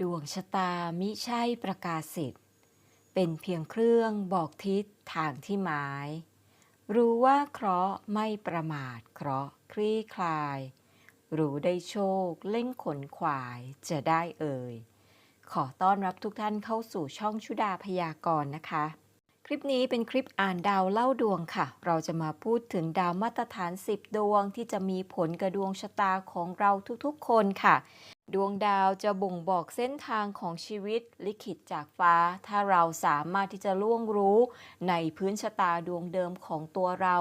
ดวงชะตามิใช่ประกาศสิทธิ์เป็นเพียงเครื่องบอกทิศทางที่หมาย รู้ว่าเคราะห์ไม่ประมาทเคราะห์คลี่คลาย รู้ได้โชคเล่งขนขวายจะได้เอ่ย ขอต้อนรับทุกท่านเข้าสู่ช่องชุดาพยากรณ์นะคะ คลิปนี้เป็นคลิปอ่านดาวเล่าดวงค่ะ เราจะมาพูดถึงดาวมาตรฐาน 10 ดวงที่จะมีผลกับดวงชะตาของเราทุกๆ คนค่ะ ดวงดาวจะบ่งบอกเส้นทางของชีวิตลิขิตจากฟ้า ถ้าเราสามารถที่จะล่วงรู้ในพื้นชะตาดวงเดิมของตัวเรา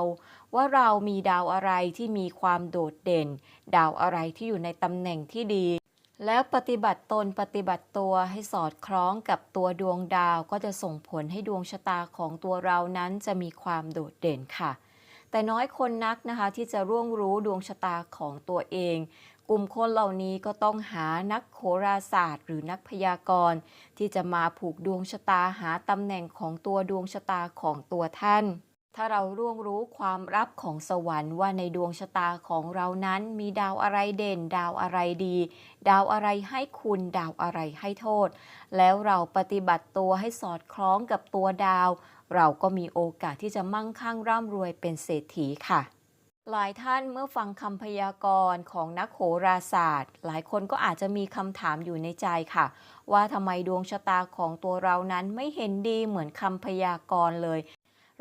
ว่าเรามีดาวอะไรที่มีความโดดเด่น ดาวอะไรที่อยู่ในตำแหน่งที่ดี แล้วปฏิบัติตนปฏิบัติตัวให้สอดคล้องกับตัวดวงดาวก็จะส่งผลให้ดวงชะตาของตัวเรานั้นจะมีความโดดเด่นค่ะแต่น้อยคนนักนะคะที่จะร่วงรู้ดวงชะตาของตัวเอง กลุ่มคนเหล่านี้ก็ต้องหานักโหราศาสตร์ หรือนักพยากรณ์ ที่จะมาผูกดวงชะตาหาตำแหน่งของตัวดวงชะตาของตัวท่าน ถ้าเราร่วงรู้ความลับของสวรรค์ว่าในดวงชะตาของเรานั้นมีดาวอะไรเด่น ดาวอะไรดี ดาวอะไรให้คุณ ดาวอะไรให้โทษ แล้วเราปฏิบัติตัวให้สอดคล้องกับตัวดาว เราก็มีโอกาสที่จะมั่งคั่งร่ำรวยเป็นเศรษฐีค่ะ หลายท่านเมื่อฟังคำพยากรณ์ของนักโหราศาสตร์ หลายคนก็อาจจะมีคำถามอยู่ในใจค่ะ ว่าทำไมดวงชะตาของตัวเรานั้นไม่เห็นดีเหมือนคำพยากรณ์เลย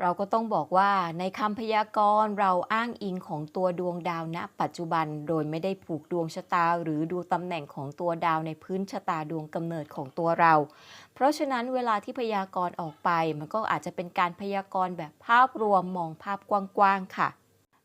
เราก็ต้องบอกว่าในคำพยากรณ์เราอ้างอิงของตัวดวงดาวณ ปัจจุบัน โดยไม่ได้ผูกดวงชะตา หรือดูตำแหน่งของตัวดาวในพื้นชะตาดวงกำเนิดของตัวเรา เพราะฉะนั้นเวลาที่พยากรณ์ออกไป มันก็อาจจะเป็นการพยากรณ์แบบภาพรวมมองภาพกว้างๆค่ะ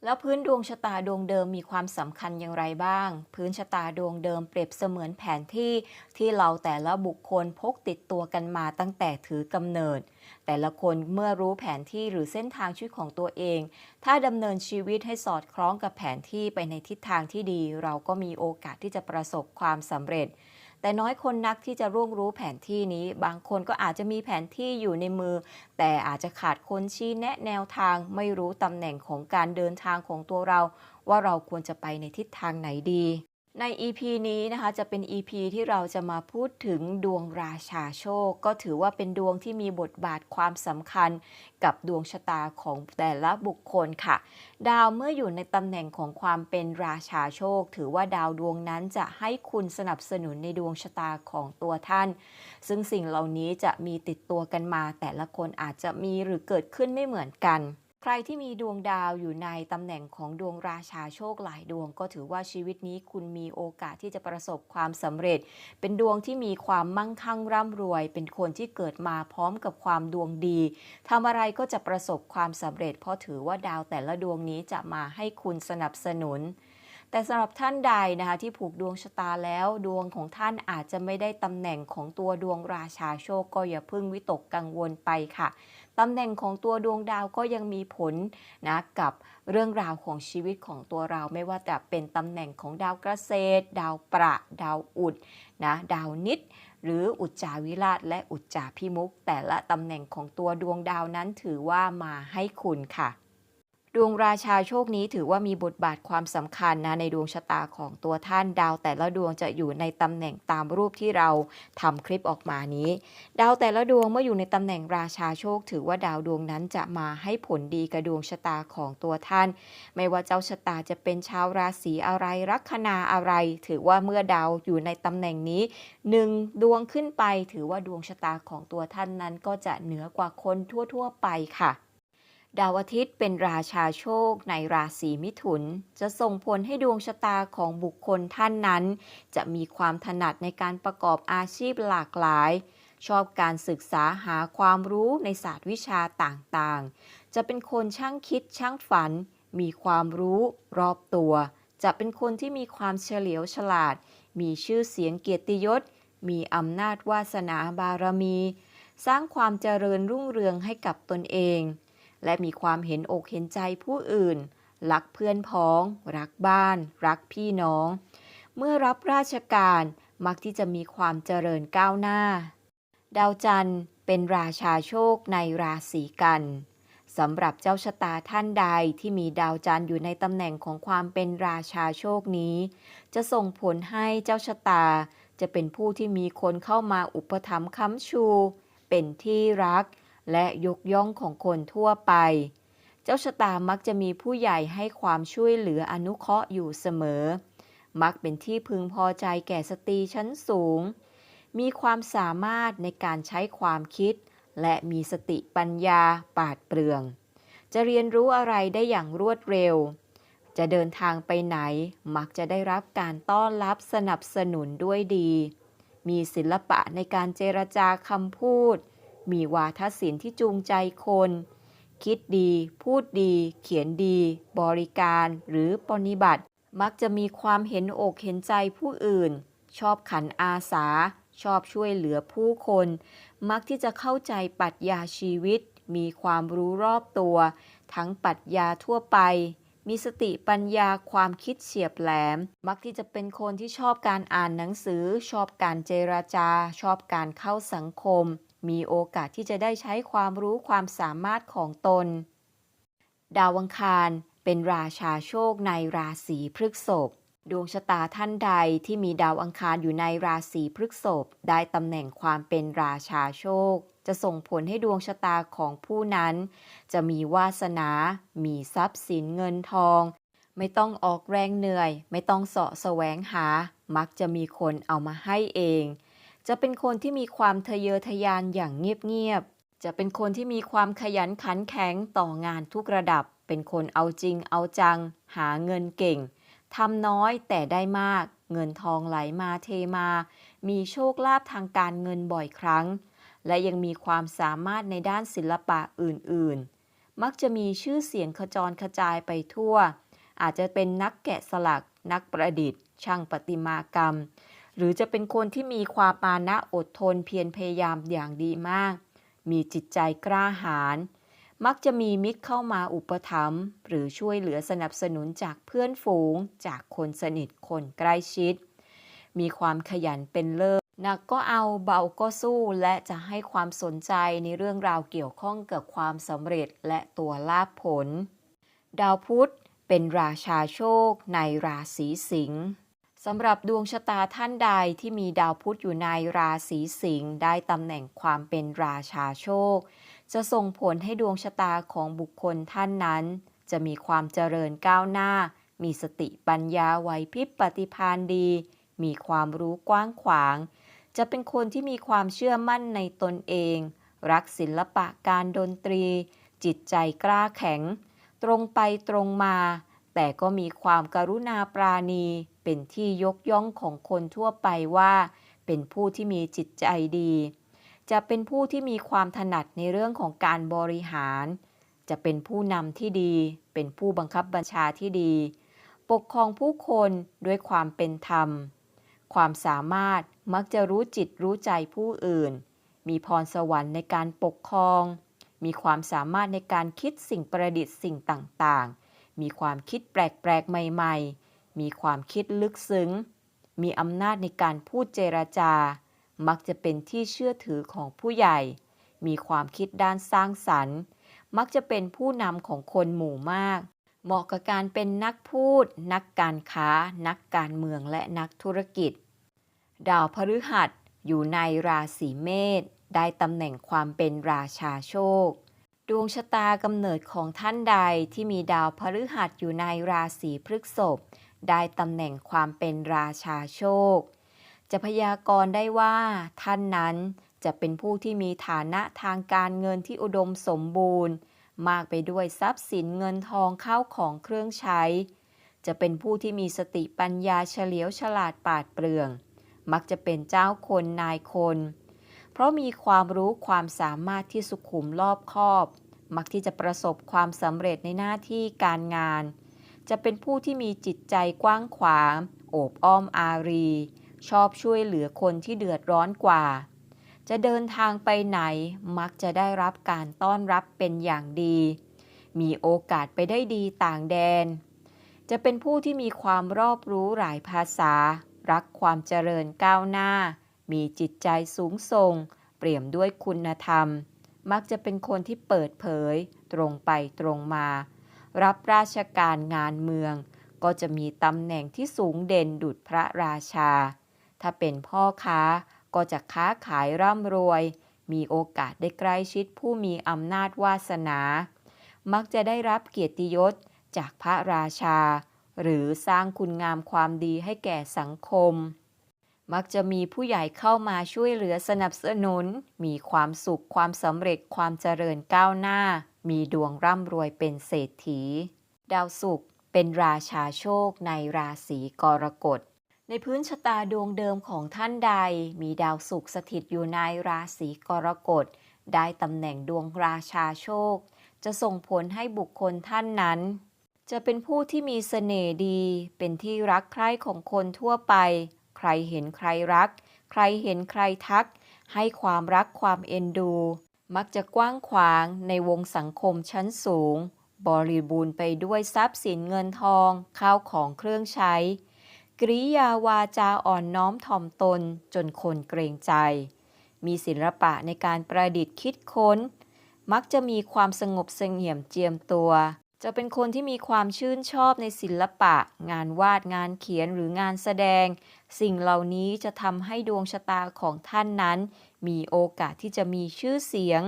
แล้วพื้นดวงชะตาดวงเดิมมีความสำคัญอย่างไรบ้าง พื้นชะตาดวงเดิมเปรียบเสมือนแผนที่ที่เราแต่ละบุคคลพกติดตัวกันมาตั้งแต่ถือกำเนิด แต่ละคนเมื่อรู้แผนที่หรือเส้นทางชีวิตของตัวเอง ถ้าดำเนินชีวิตให้สอดคล้องกับแผนที่ไปในทิศทางที่ดี เราก็มีโอกาสที่จะประสบความสำเร็จ แต่น้อยคนนักที่จะร่วงรู้แผนที่นี้ บางคนก็อาจจะมีแผนที่อยู่ในมือ แต่อาจจะขาดคนชี้แนะแนวทาง ไม่รู้ตำแหน่งของการเดินทางของตัวเรา ว่าเราควรจะไปในทิศทางไหนดี ใน EP นี้นะคะจะเป็น EP ที่เราจะมาพูดถึงดวงราชาโชค ก็ถือว่าเป็นดวงที่มีบทบาทความสำคัญกับดวงชะตาของแต่ละบุคคลค่ะ ดาวเมื่ออยู่ในตำแหน่งของความเป็นราชาโชค ถือว่าดาวดวงนั้นจะให้คุณสนับสนุนในดวงชะตาของตัวท่าน ซึ่งสิ่งเหล่านี้จะมีติดตัวกันมา แต่ละคนอาจจะมีหรือเกิดขึ้นไม่เหมือนกัน ใครที่มีดวงดาวอยู่ในตำแหน่งของดวงราชาโชคหลายดวง ก็ถือว่าชีวิตนี้คุณมีโอกาสที่จะประสบความสำเร็จ เป็นดวงที่มีความมั่งคั่งร่ำรวย เป็นคนที่เกิดมาพร้อมกับความดวงดีทำอะไรก็จะประสบความสำเร็จ เพราะถือว่าดาวแต่ละดวงนี้จะมาให้คุณสนับสนุนแต่สำหรับท่านใดนะคะที่ผูกดวงชะตาแล้วดวงของท่านอาจจะไม่ได้ตำแหน่งของตัวดวงราชาโชคก็อย่าเพิ่งวิตกกังวลไปค่ะ ตำแหน่งของตัวดวงดาวก็ยังมีผลนะกับเรื่องราวของชีวิตของตัวเราไม่ว่าจะเป็นตำแหน่งของดาวเกษตรดาวประ ดาวอุดนะดาวนิด หรืออุจจาวิราชและอุจจาพิมุก แต่ละตำแหน่งของตัวดวงดาวนั้นถือว่ามาให้คุณค่ะ ดวงราชาโชคนี้ถือว่ามีบทบาทความสำคัญนะในดวงชะตาของตัวท่านดาวแต่ละดวงจะอยู่ในตำแหน่งตามรูปที่เราทำคลิปออกมานี้ ดาวแต่ละดวงเมื่ออยู่ในตำแหน่งราชาโชค ถือว่าดาวดวงนั้นจะมาให้ผลดีกับดวงชะตาของตัวท่าน ไม่ว่าเจ้าชะตาจะเป็นชาวราศีอะไรลัคนาอะไร ถือว่าเมื่อดาวอยู่ในตำแหน่งนี้หนึ่งดวงขึ้นไป ถือว่าดวงชะตาของตัวท่านนั้นก็จะเหนือกว่าคนทั่ว ๆ ไปค่ะ ดาวอาทิตย์เป็นราชาโชคในราศีมิถุน จะส่งผลให้ดวงชะตาของบุคคลท่านนั้น จะมีความถนัดในการประกอบอาชีพหลากหลาย ชอบการศึกษาหาความรู้ในศาสตร์วิชาต่างๆ จะเป็นคนช่างคิดช่างฝัน มีความรู้รอบตัว จะเป็นคนที่มีความเฉลียวฉลาด มีชื่อเสียงเกียรติยศ มีอำนาจวาสนาบารมี สร้างความเจริญรุ่งเรืองให้กับตนเอง และมีความเห็นอกเห็นใจผู้อื่น รักเพื่อนพ้อง รักบ้าน รักพี่น้อง เมื่อรับราชการมักที่จะมีความเจริญก้าวหน้า ดาวจันทร์เป็นราชาโชคในราศีกันสำหรับเจ้าชะตาท่านใดที่มีดาวจันทร์อยู่ในตำแหน่งของความเป็นราชาโชคนี้ จะส่งผลให้เจ้าชะตา จะเป็นผู้ที่มีคนเข้ามาอุปถัมภ์ค้ำชู เป็นที่รัก และยกย่องของคนทั่วไป เจ้าชะตามักจะมีผู้ใหญ่ให้ความช่วยเหลืออนุเคราะห์อยู่เสมอ มักเป็นที่พึงพอใจแก่สตรีชั้นสูง มีความสามารถในการใช้ความคิด และมีสติปัญญาปาดเปรื่อง จะเรียนรู้อะไรได้อย่างรวดเร็ว จะเดินทางไปไหน มักจะได้รับการต้อนรับสนับสนุนด้วยดี มีศิลปะในการเจรจาคำพูด มีวาทศิลป์ที่จูงใจคน คิดดี พูดดี เขียนดี บริการหรือปฏิบัติ มักจะมีความเห็นอกเห็นใจผู้อื่น ชอบขันอาสา ชอบช่วยเหลือผู้คน มักที่จะเข้าใจปรัชญาชีวิต มีความรู้รอบตัว ทั้งปรัชญาทั่วไปมีสติปัญญาความคิดเฉียบแหลม มักที่จะเป็นคนที่ชอบการอ่านหนังสือ ชอบการเจรจา ชอบการเข้าสังคม มีโอกาสที่จะได้ใช้ความรู้ความสามารถของตน ดาวอังคารเป็นราชาโชคในราศีพฤษภดวงชะตาท่านใดที่มีดาวอังคารอยู่ในราศีพฤษภได้ตำแหน่งความเป็นราชาโชค จะส่งผลให้ดวงชะตาของผู้นั้น จะมีวาสนา มีทรัพย์สินเงินทอง ไม่ต้องออกแรงเหนื่อย ไม่ต้องเสาะแสวงหา มักจะมีคนเอามาให้เอง จะเป็นคนที่มีความทะเยอทะยานอย่างเงียบๆ จะเป็นคนที่มีความขยันขันแข็งต่องานทุกระดับ เป็นคนเอาจริงเอาจัง หาเงินเก่งทำน้อยแต่ได้มาก เงินทองไหลมาเทมา มีโชคลาภทางการเงินบ่อยครั้ง และยังมีความสามารถในด้านศิลปะอื่นๆ มักจะมีชื่อเสียงขจรกระจายไปทั่ว อาจจะเป็นนักแกะสลัก นักประดิษฐ์ ช่างประติมากรรม หรือจะเป็นคนที่มีความมานะอดทนเพียรพยายามอย่างดีมาก มีจิตใจกล้าหาญ มักจะมีมิตรเข้ามาอุปถัมภ์หรือช่วยเหลือสนับสนุนจากเพื่อนฝูง จากคนสนิทคนใกล้ชิด มีความขยันเป็นเลิศหนักก็เอาเบาก็สู้และจะให้ความสนใจในเรื่องราวเกี่ยวข้องกับความสำเร็จและตัวลาภผล ดาวพุธเป็นราชาโชคในราศีสิงห์ สำหรับดวงชะตาท่านใดที่มีดาวพุธอยู่ในราศีสิงห์ได้ตำแหน่งความเป็นราชาโชค จะส่งผลให้ดวงชะตาของบุคคลท่านนั้น จะมีความเจริญก้าวหน้า มีสติปัญญาไหวพริบปฏิภาณดี มีความรู้กว้างขวาง จะเป็นคนที่มีความเชื่อมั่นในตนเอง รักศิลปะการดนตรี จิตใจกล้าแข็ง ตรงไปตรงมา แต่ก็มีความกรุณาปราณี เป็นที่ยกย่องของคนทั่วไปว่า เป็นผู้ที่มีจิตใจดี จะเป็นผู้ที่มีความถนัดในเรื่องของการบริหาร จะเป็นผู้นำที่ดี เป็นผู้บังคับบัญชาที่ดี ปกครองผู้คนด้วยความเป็นธรรม ความสามารถมักจะรู้จิตรู้ใจผู้อื่น มีพรสวรรค์ในการปกครอง มีความสามารถในการคิดสิ่งประดิษฐ์สิ่งต่างๆ มีความคิดแปลกๆ ใหม่ๆ มีความคิดลึกซึ้ง มีอำนาจในการพูดเจรจา มักจะเป็นที่เชื่อถือของผู้ใหญ่ มีความคิดด้านสร้างสรรค์ มักจะเป็นผู้นำของคนหมู่มาก เหมาะกับการเป็นนักพูด นักการค้า นักการเมืองและนักธุรกิจ ดาวพฤหัสอยู่ในราศีเมษได้ตำแหน่งความเป็นราชาโชค ดวงชะตากำเนิดของท่านใดที่มีดาวพฤหัสอยู่ในราศีพฤษภ ได้ตำแหน่งความเป็นราชาโชค จะพยากรณ์ได้ว่า ท่านนั้นจะเป็นผู้ที่มีฐานะทางการเงินที่อุดมสมบูรณ์ มากไปด้วยทรัพย์สินเงินทองเข้าของเครื่องใช้ จะเป็นผู้ที่มีสติปัญญาเฉลียวฉลาดปราดเปรื่อง มักจะเป็นเจ้าคนนายคน เพราะมีความรู้ความสามารถที่สุขุมรอบคอบ มักที่จะประสบความสำเร็จในหน้าที่การงาน จะเป็นผู้ที่มีจิตใจกว้างขวางโอบอ้อมอารี ชอบช่วยเหลือคนที่เดือดร้อนกว่า จะเดินทางไปไหนมักจะได้รับการต้อนรับเป็นอย่างดี มีโอกาสไปได้ดีต่างแดน จะเป็นผู้ที่มีความรอบรู้หลายภาษา รักความเจริญก้าวหน้า มีจิตใจสูงส่ง เปี่ยมด้วยคุณธรรม มักจะเป็นคนที่เปิดเผย ตรงไปตรงมา รับราชการงานเมือง ก็จะมีตำแหน่งที่สูงเด่นดุจพระราชา ถ้าเป็นพ่อค้าก็จะค้าขายร่ำรวย มีโอกาสได้ใกล้ชิดผู้มีอำนาจวาสนา มักจะได้รับเกียรติยศจากพระราชา หรือสร้างคุณงามความดีให้แก่สังคม มักจะมีผู้ใหญ่เข้ามาช่วยเหลือสนับสนุน มีความสุขความสำเร็จความเจริญก้าวหน้า มีดวงร่ำรวยเป็นเศรษฐี ดาวศุกร์เป็นราชาโชคในราศีกรกฎ ในพื้นชะตาดวงเดิมของท่านใด มีดาวศุกร์สถิตอยู่ในราศีกรกฎ ได้ตำแหน่งดวงราชาโชค จะส่งผลให้บุคคลท่านนั้นจะเป็นผู้ที่มีเสน่ห์ดี เป็นที่รักใคร่ของคนทั่วไป ใครเห็นใครรัก ใครเห็นใครทัก ให้ความรักความเอ็นดู มักจะกว้างขวางในวงสังคมชั้นสูง บริบูรณ์ไปด้วยทรัพย์สินเงินทอง ข้าวของเครื่องใช้ กริยาวาจาอ่อนน้อมถ่อมตนจนคนเกรงใจ มีศิลปะในการประดิษฐ์คิดค้น มักจะมีความสงบเสงี่ยมเจียมตัวจะเป็นคนที่มีความชื่นชอบในศิลปะ งานวาดงานเขียนหรืองานแสดง สิ่งเหล่านี้จะทำให้ดวงชะตาของท่านนั้น มีโอกาสที่จะมีชื่อเสียง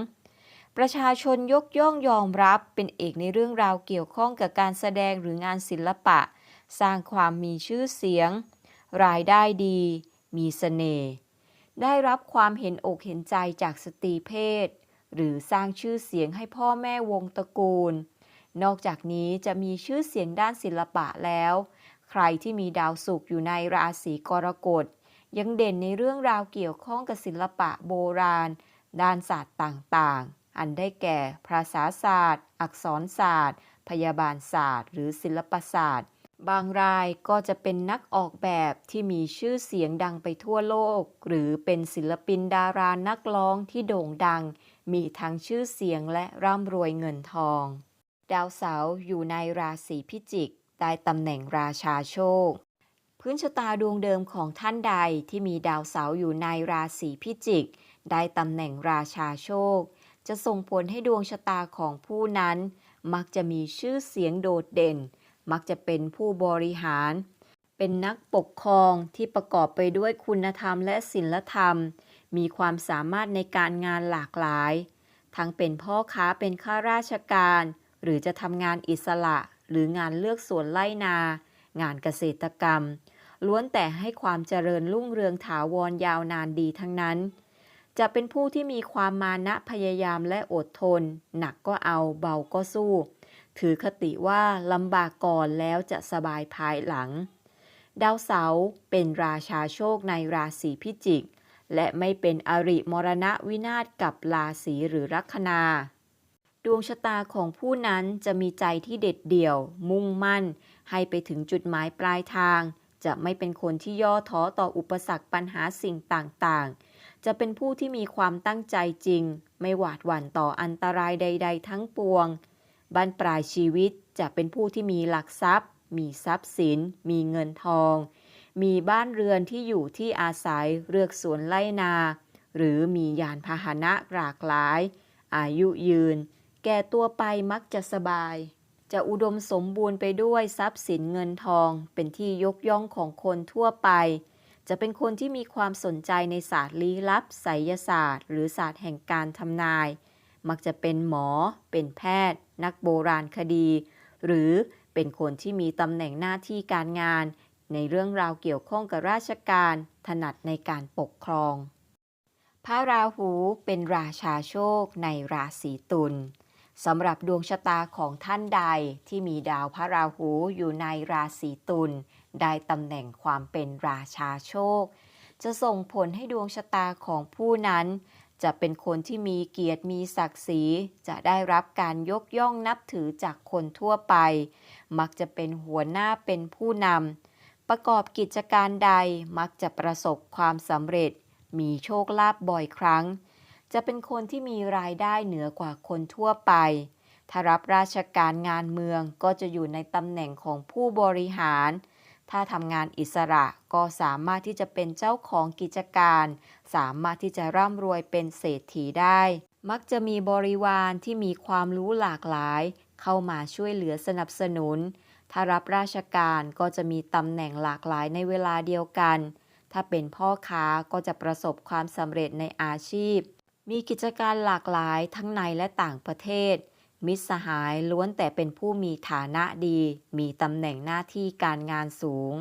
ประชาชนยกย่องยอมรับเป็นเอกในเรื่องราวเกี่ยวข้องกับการแสดงหรืองานศิลปะ สร้างความมีชื่อเสียง รายได้ดี มีเสน่ห์ได้รับความเห็นอกเห็นใจจากสตรีเพศ หรือสร้างชื่อเสียงให้พ่อแม่วงตระกูล นอกจากนี้จะมีชื่อเสียงด้านศิลปะแล้ว ใครที่มีดาวศุกร์อยู่ในราศีกรกฎ ยังเด่นในเรื่องราวเกี่ยวข้องกับศิลปะโบราณ ด้านศาสตร์ต่างๆ อันได้แก่ภาษาศาสตร์ อักษรศาสตร์ พยาบาลศาสตร์ หรือศิลปศาสตร์ บางรายก็จะเป็นนักออกแบบที่มีชื่อเสียงดังไปทั่วโลก หรือเป็นศิลปินดารานักร้องที่โด่งดัง มีทั้งชื่อเสียงและร่ำรวยเงินทอง ดาวเสาร์อยู่ในราศีพิจิก ได้ตำแหน่งราชาโชค พื้นชะตาดวงเดิมของท่านใดที่มีดาวเสาร์อยู่ในราศีพิจิก ได้ตำแหน่งราชาโชค จะส่งผลให้ดวงชะตาของผู้นั้น มักจะมีชื่อเสียงโดดเด่น มักจะเป็นผู้บริหาร เป็นนักปกครองที่ประกอบไปด้วยคุณธรรมและศีลธรรม มีความสามารถในการงานหลากหลาย ทั้งเป็นพ่อค้าเป็นข้าราชการ หรือจะทำงานอิสระ หรืองานเลือกสวนไล่นา งานเกษตรกรรม ล้วนแต่ให้ความเจริญรุ่งเรืองถาวรยาวนานดีทั้งนั้น จะเป็นผู้ที่มีความมานะพยายามและอดทน หนักก็เอาเบาก็สู้ ถือคติว่าลำบากก่อนแล้วจะสบายภายหลัง ดาวเสาเป็นราชาโชคในราศีพิจิก และไม่เป็นอริมรณะวินาศกับราศีหรือลัคนา ดวงชะตาของผู้นั้นจะมีใจที่เด็ดเดี่ยว มุ่งมั่น ให้ไปถึงจุดหมายปลายทาง จะไม่เป็นคนที่ย่อท้อต่ออุปสรรคปัญหาสิ่งต่างๆ จะเป็นผู้ที่มีความตั้งใจจริง ไม่หวาดหวั่นต่ออันตรายใด ๆ ทั้งปวงบั้นปลายชีวิตจะเป็นผู้ที่มีหลักทรัพย์ มีทรัพย์สิน มีเงินทอง มีบ้านเรือนที่อยู่ที่อาศัยเลือกสวนไล่นา หรือมียานพาหนะหลากหลาย อายุยืน แก่ตัวไปมักจะสบาย จะอุดมสมบูรณ์ไปด้วยทรัพย์สินเงินทอง เป็นที่ยกย่องของคนทั่วไป จะเป็นคนที่มีความสนใจในศาสตร์ลี้ลับไสยศาสตร์ หรือศาสตร์แห่งการทำนาย มักจะเป็นหมอ เป็นแพทย์ นักโบราณคดี หรือเป็นคนที่มีตำแหน่งหน้าที่การงาน ในเรื่องราวเกี่ยวข้องกับราชการ ถนัดในการปกครองพระราหูเป็นราชาโชคในราศีตุล สำหรับดวงชะตาของท่านใดที่มีดาวพระราหูอยู่ในราศีตุลได้ตำแหน่งความเป็นราชาโชค จะส่งผลให้ดวงชะตาของผู้นั้น จะเป็นคนที่มีเกียรติมีศักดิ์ศรี จะได้รับการยกย่องนับถือจากคนทั่วไป มักจะเป็นหัวหน้าเป็นผู้นำประกอบกิจการใดมักจะประสบความสำเร็จ มีโชคลาภบ่อยครั้ง จะเป็นคนที่มีรายได้เหนือกว่าคนทั่วไป ถ้ารับราชการงานเมืองก็จะอยู่ในตำแหน่งของผู้บริหาร ถ้าทำงานอิสระก็สามารถที่จะเป็นเจ้าของกิจการ สามารถที่จะร่ำรวยเป็นเศรษฐีได้ มักจะมีบริวารที่มีความรู้หลากหลาย เข้ามาช่วยเหลือสนับสนุน ถ้ารับราชการก็จะมีตำแหน่งหลากหลายในเวลาเดียวกันถ้าเป็นพ่อค้าก็จะประสบความสำเร็จในอาชีพ มีกิจการหลากหลายทั้งในและต่างประเทศ มิตรสหายล้วนแต่เป็นผู้มีฐานะดี มีตำแหน่งหน้าที่การงานสูง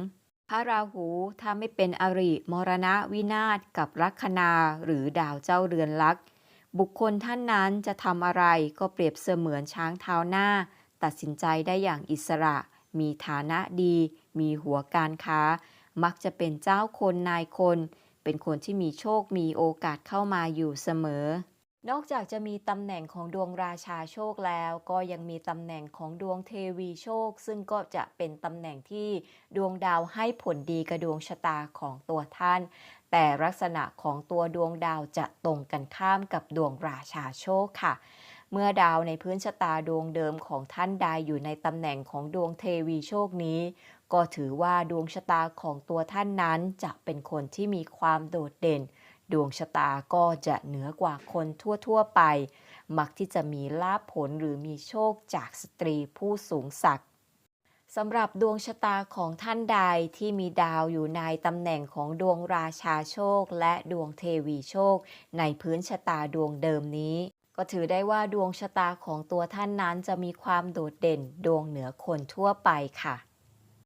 พระราหูถ้าไม่เป็นอริมรณะวินาศกับลัคนาหรือดาวเจ้าเรือนลักษ์บุคคลท่านนั้นจะทำอะไรก็เปรียบเสมือนช้างเท้าหน้า ตัดสินใจได้อย่างอิสระ มีฐานะดี มีหัวการค้า มักจะเป็นเจ้าคนนายคน เป็นคนที่มีโชคมีโอกาสเข้ามาอยู่เสมอ นอกจากจะมีตำแหน่งของดวงราชาโชคแล้ว ก็ยังมีตำแหน่งของดวงเทวีโชค ซึ่งก็จะเป็นตำแหน่งที่ดวงดาวให้ผลดีกับดวงชะตาของตัวท่าน แต่ลักษณะของตัวดวงดาวจะตรงกันข้ามกับดวงราชาโชคค่ะเมื่อดาวในพื้นชะตาดวงเดิมของท่านใดอยู่ในตำแหน่งของดวงเทวีโชคนี้ ก็ถือว่าดวงชะตาของตัวท่านนั้นจะเป็นคนที่มีความโดดเด่น ดวงชะตาก็จะเหนือกว่าคนทั่วๆไป มักที่จะมีลาภผลหรือมีโชคจากสตรีผู้สูงศักดิ์สำหรับดวงชะตาของท่านใดที่มีดาวอยู่ในตำแหน่งของดวงราชาโชค และดวงเทวีโชค ในพื้นชะตาดวงเดิมนี้ ก็ถือได้ว่าดวงชะตาของตัวท่านนั้นจะมีความโดดเด่นดวงเหนือคนทั่วไปค่ะ